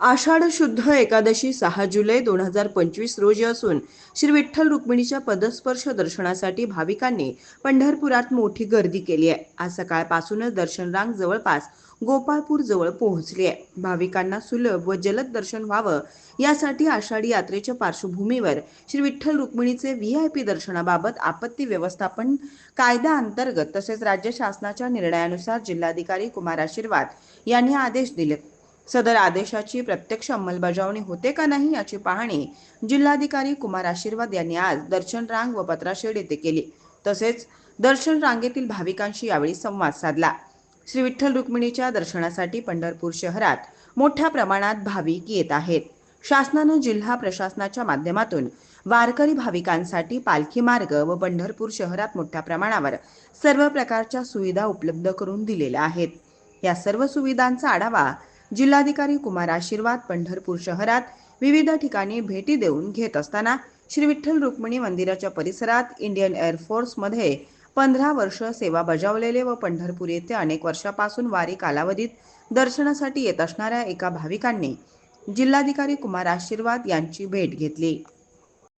आषाढ शुद्ध एकादशी सहा जुलै दोन हजार पंचवीस रोजी असून श्री विठ्ठल रुक्मिणीच्या पदस्पर्श दर्शनासाठी भाविकांनी पंढरपुरात मोठी गर्दी केली आहे. आज सकाळपासूनच दर्शन रांग जवळपास गोपाळपूर जवळ पोहोचली आहे. भाविकांना सुलभ व जलद दर्शन व्हावं यासाठी आषाढी यात्रेच्या पार्श्वभूमीवर श्री विठ्ठल रुक्मिणीचे व्ही आय पी दर्शनाबाबत आपत्ती व्यवस्थापन कायदा अंतर्गत तसेच राज्य शासनाच्या निर्णयानुसार जिल्हाधिकारी कुमार आशीर्वाद यांनी आदेश दिले. सदर आदेशाची प्रत्यक्ष अंमलबजावणी होते का नाही याची पाहणी जिल्हाधिकारी कुमार आशीर्वाद यांनी आज दर्शन रांग व पत्राशेड येथे केली. तसेच दर्शन रांगेतील भाविकांशी यावेळी संवाद साधला. श्री विठ्ठल रुक्मिणीच्या दर्शनासाठी पंढरपूर शहरात मोठ्या प्रमाणात भाविक येत आहेत. शासनानं जिल्हा प्रशासनाच्या माध्यमातून वारकरी भाविकांसाठी पालखी मार्ग व पंढरपूर शहरात मोठ्या प्रमाणावर सर्व प्रकारच्या सुविधा उपलब्ध करून दिलेल्या आहेत. या सर्व सुविधांचा आढावा जिल्हाधिकारी कुमार आशीर्वाद पंढरपूर शहरात विविध ठिकाणी भेटी देऊन घेत असताना श्री विठ्ठल रुक्मिणी मंदिराच्या परिसरात इंडियन एअरफोर्समध्ये पंधरा वर्ष सेवा बजावलेले व पंढरपूर येथे अनेक वर्षापासून वारी कालावधीत दर्शनासाठी येत असणाऱ्या एका भाविकांनी जिल्हाधिकारी कुमार आशीर्वाद यांची भेट घेतली.